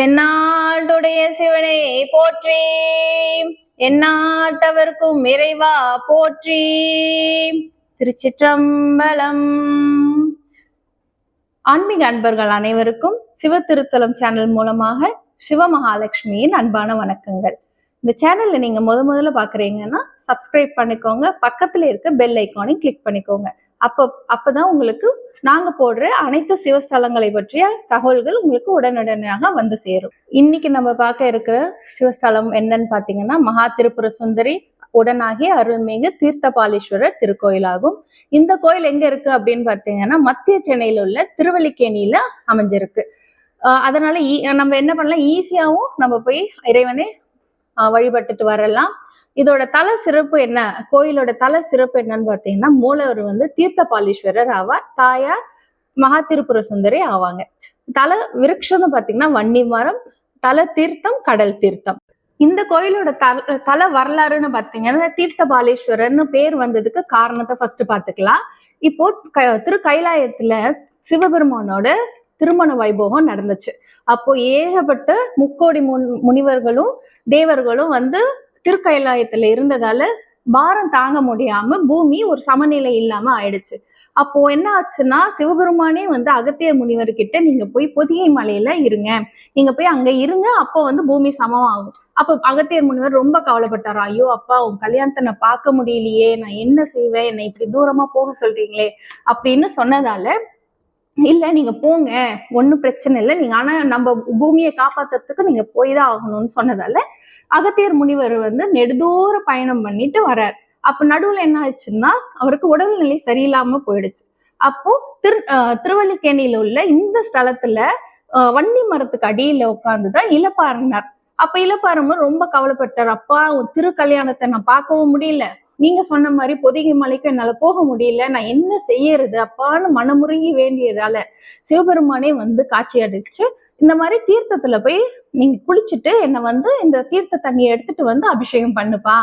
தென்னாடுடைய சிவனை போற்றி. எந்நாட்டவர்க்கும் இறைவா போற்றி. திருச்சிற்றம்பலம். ஆன்மீக அன்பர்கள் அனைவருக்கும் சிவ திருத்தலம் சேனல் மூலமாக சிவமகாலட்சுமியின் அன்பான வணக்கங்கள். இந்த சேனல்ல நீங்க முத முதல்ல பாக்குறீங்கன்னா சப்ஸ்கிரைப் பண்ணிக்கோங்க. பக்கத்துல இருக்க பெல் ஐக்கானையும் கிளிக் பண்ணிக்கோங்க. அப்போ அப்பதான் உங்களுக்கு நாங்க போடுற அனைத்து சிவஸ்தலங்களை பற்றிய தகவல்கள் உங்களுக்கு உடனடியாக வந்து சேரும். இன்னைக்கு நம்ம பார்க்க இருக்கிற சிவஸ்தலம் என்னன்னு பார்த்தீங்கன்னா மகா திருப்புர சுந்தரி உடனாகிய அருள்மிகு தீர்த்தபாலீஸ்வரர் திருக்கோயிலாகும். இந்த கோயில் எங்க இருக்கு அப்படின்னு பார்த்தீங்கன்னா மத்திய சென்னையில் உள்ள திருவல்லிக்கேணியில அமைஞ்சிருக்கு. ஆஹ் அதனால நம்ம என்ன பண்ணலாம்? ஈஸியாவும் நம்ம போய் இறைவனை வழிபட்டுட்டு வரலாம். இதோட தல சிறப்பு என்ன? கோயிலோட தல சிறப்பு என்னன்னு பார்த்தீங்கன்னா மூலவர் வந்து தீர்த்தபாலீஸ்வரர் ஆவார். தாயார் மகா திருப்புர சுந்தரி ஆவாங்க. தல விருட்சம்னு பார்த்தீங்கன்னா வன்னி மரம் தல தீர்த்தம் கடல் தீர்த்தம். இந்த கோயிலோட தல தல வரலாறுன்னு பார்த்தீங்கன்னா தீர்த்தபாலீஸ்வரர்னு பேர் வந்ததுக்கு காரணத்தை ஃபர்ஸ்ட் பார்த்துக்கலாம் இப்போ க திரு கைலாயத்துல சிவபெருமானோட திருமண வைபோகம் நடந்துச்சு. அப்போ ஏகப்பட்ட முக்கோடி முன் முனிவர்களும் தேவர்களும் வந்து திருக்கைலாயத்துல இருந்ததால பாரம் தாங்க முடியாம பூமி ஒரு சமநிலை இல்லாம ஆயிடுச்சு. அப்போ என்ன ஆச்சுன்னா சிவபெருமானே வந்து அகத்தியர் முனிவர்கிட்ட நீங்க போய் பொதிகை மலையில இருங்க. நீங்க போய் அங்க இருங்க அப்போ வந்து பூமி சமமாகும். அப்போ அகத்தியர் முனிவர் ரொம்ப கவலைப்பட்டாரா ஐயோ அப்பா உன் கல்யாணத்தை நான் பார்க்க முடியலையே நான் என்ன செய்வேன்? என்னை இப்படி தூரமா போக சொல்றீங்களே? அப்படின்னு சொன்னதால இல்ல நீங்க போங்க. ஒன்றும் பிரச்சனை இல்லை. நீங்க ஆனா நம்ம பூமியை காப்பாத்துறதுக்கு நீங்க போய் தான் ஆகணும்னு சொன்னதால அகத்தியர் முனிவர் வந்து நெடுதூர பயணம் பண்ணிட்டு வரார் அப்ப நடுவுல என்ன ஆச்சுன்னா அவருக்கு உடல்நிலை சரியில்லாம போயிடுச்சு. அப்போ திரு அஹ் திருவல்லிக்கேணியில உள்ள இந்த ஸ்தலத்துல வன்னி மரத்துக்கு அடியில உட்காந்துதான் இளப்பாறினார். அப்ப இளப்பாரமர் ரொம்ப கவலைப்பட்டார். அப்பா திருக்கல்யாணத்தை நான் பார்க்கவும் முடியல. நீங்க சொன்ன மாதிரி பொதிகை மலைக்கு என்னால போக முடியல. நான் என்ன செய்யறது? அப்பான்னு மனமுருகி வேண்டியதால சிவபெருமானே வந்து காட்சி அடிச்சு இந்த மாதிரி தீர்த்தத்துல போய் நீங்க குளிச்சுட்டு என்னை வந்து இந்த தீர்த்த தண்ணியை எடுத்துட்டு வந்து அபிஷேகம் பண்ணுப்பா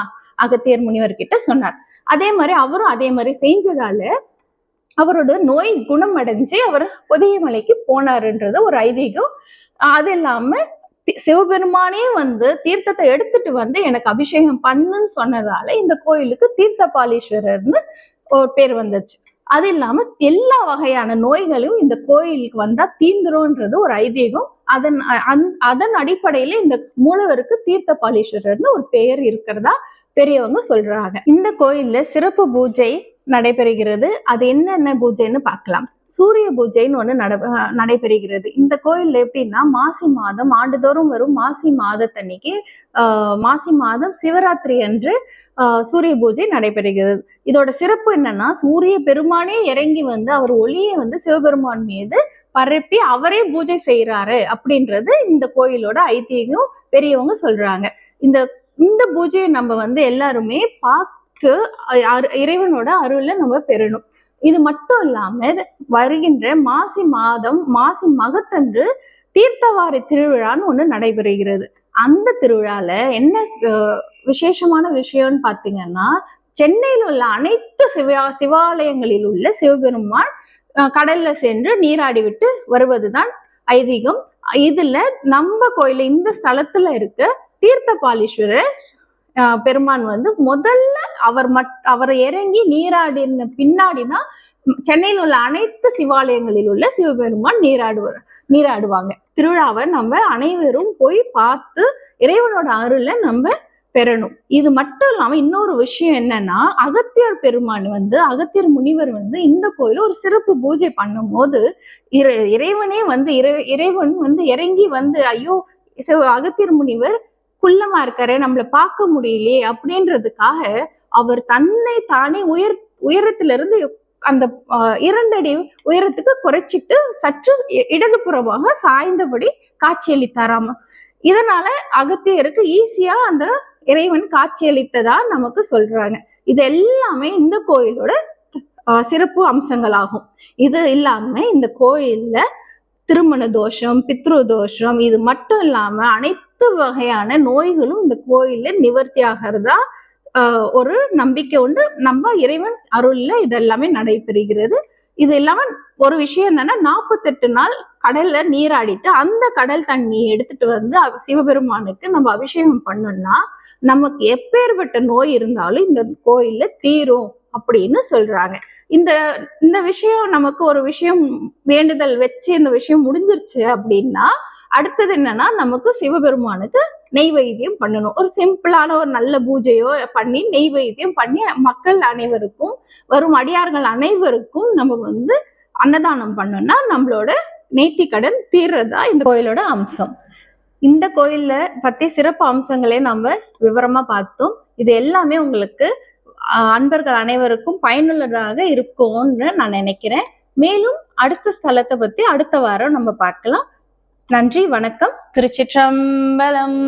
அகத்தியர் முனிவர் கிட்ட சொன்னார். அதே மாதிரி அவரும் அதே மாதிரி செஞ்சதால அவரோட நோய் குணம் அடைஞ்சு அவர் பொதிகை மலைக்கு போனாருன்றது ஒரு ஐதீகம். அது இல்லாம சிவபெருமானே வந்து தீர்த்தத்தை எடுத்துட்டு வந்து எனக்கு அபிஷேகம் பண்ணுன்னு சொன்னதால இந்த கோயிலுக்கு தீர்த்தபாலீஸ்வரர்னு ஒரு பேர் வந்துச்சு. அது இல்லாம எல்லா வகையான நோய்களும் இந்த கோயிலுக்கு வந்தா தீந்துரும்ன்றது ஒரு ஐதீகம். அதன் அதன் அடிப்படையில இந்த மூலவருக்கு தீர்த்தபாலீஸ்வரர்னு ஒரு பெயர் இருக்கிறதா பெரியவங்க சொல்றாங்க. இந்த கோயில்ல சிறப்பு பூஜை நடைபெறுகிறது. அது என்னென்ன பூஜைன்னு பார்க்கலாம். சூரிய பூஜைன்னு ஒன்று நட அஹ் நடைபெறுகிறது. இந்த கோயில்ல எப்படின்னா மாசி மாதம் ஆண்டுதோறும் வரும் மாசி மாதத்தன்னைக்கு ஆஹ் மாசி மாதம் சிவராத்திரி அன்று ஆஹ் சூரிய பூஜை நடைபெறுகிறது. இதோட சிறப்பு என்னன்னா சூரிய பெருமானே இறங்கி வந்து அவர் ஒளியை வந்து சிவபெருமான் மீது பரப்பி அவரே பூஜை செய்யறாரு அப்படின்றது இந்த கோயிலோட ஐதீகம். பெரியவங்க சொல்றாங்க. இந்த இந்த பூஜையை நம்ம வந்து எல்லாருமே பார்க்க அரு- இறைவனோட அருளை நம்ம பெறணும். இது மட்டும் இல்லாம வருகின்ற மாசி மாதம் மாசி மகத்தன்று தீர்த்தவாரி திருவிழான்னு ஒண்ணு நடைபெறுகிறது. அந்த திருவிழால என்ன விசேஷமான விஷயம்னு பாத்தீங்கன்னா சென்னையில் உள்ள அனைத்து சிவா சிவாலயங்களில் உள்ள சிவபெருமான் அஹ், கடல்ல சென்று நீராடி விட்டு வருவதுதான் ஐதீகம். இதுல நம்ம கோயில இந்த ஸ்தலத்துல இருக்க தீர்த்தபாலீஸ்வரர் பெருமான் வந்து முதல்ல அவர் மட் அவர் இறங்கி நீராடின பின்னாடிதான் சென்னையில் உள்ள அனைத்து சிவாலயங்களில் உள்ள சிவபெருமான் நீராடுவார் நீராடுவாங்க. திருவிழாவை நம்ம அனைவரும் போய் பார்த்து இறைவனோட அருளை நம்ம பெறணும். இது மட்டும் இல்லாம இன்னொரு விஷயம் என்னன்னா அகத்தியர் பெருமான் வந்து அகத்தியர் முனிவர் வந்து இந்த கோயில ஒரு சிறப்பு பூஜை பண்ணும்போது இறை இறைவனே வந்து இறை இறைவன் வந்து இறங்கி வந்து ஐயோ சிவ- அகத்தியர் முனிவர் குள்ளமா இருக்காரு நம்மள பார்க்க முடியலையே அப்படின்றதுக்காக அவர் தன்னை தானே உயர் உயரத்துல இருந்து அந்த இரண்டடி உயரத்துக்கு குறைச்சிட்டு சற்று இடதுபுறமாக சாய்ந்தபடி காட்சியளித்தாராம். இதனால அகத்தியருக்கு ஈஸியா அந்த இறைவன் காட்சியளித்ததா நமக்கு சொல்றாங்க. இது எல்லாமே இந்த கோயிலோட சிறப்பு அம்சங்களாகும். இது இல்லாம இந்த கோயில்ல திருமண தோஷம் பித்ரு தோஷம் இது மட்டும் இல்லாம அனைத்து வகையான நோய்களும் இந்த கோயிலில் நிவர்த்தி ஆகிறதா ஒரு நம்பிக்கை உண்டு. நம்ம இறைவன் அருளில் இதெல்லாமே நடைபெறுகிறது. இது இல்லாமல் ஒரு விஷயம் என்னன்னா நாற்பத்தெட்டு நாள் கடல்ல நீராடிட்டு அந்த கடல் தண்ணி எடுத்துட்டு வந்து சிவபெருமானுக்கு நம்ம அபிஷேகம் பண்ணோம்னா நமக்கு எப்பேற்பட்ட நோய் இருந்தாலும் இந்த கோயில்ல தீரும் அப்படின்னு சொல்றாங்க. இந்த இந்த விஷயம் நமக்கு ஒரு விஷயம் வேண்டுதல் வச்சு இந்த விஷயம் முடிஞ்சிருச்சு அப்படின்னா அடுத்தது என்னன்னா நமக்கு சிவபெருமானுக்கு நெய்வேத்தியம் பண்ணணும். ஒரு சிம்பிளான ஒரு நல்ல பூஜையோ பண்ணி நெய்வேத்தியம் பண்ணி மக்கள் அனைவருக்கும் வரும் அடியார்கள் அனைவருக்கும் நம்ம வந்து அன்னதானம் பண்ணோம்னா நம்மளோட நேர்த்திக்கடன் தீர்றதா இந்த கோயிலோட அம்சம். இந்த கோயில்ல பத்தி சிறப்பு அம்சங்களே நம்ம விவரமா பார்த்தோம். இது எல்லாமே உங்களுக்கு அன்பர்கள் அனைவருக்கும் பயனுள்ளதாக இருக்கும்னு நான் நினைக்கிறேன். மேலும் அடுத்த ஸ்தலத்தை பத்தி அடுத்த வாரம் நம்ம பார்க்கலாம். நன்றி வணக்கம். திருச்சிற்றம்பலம்.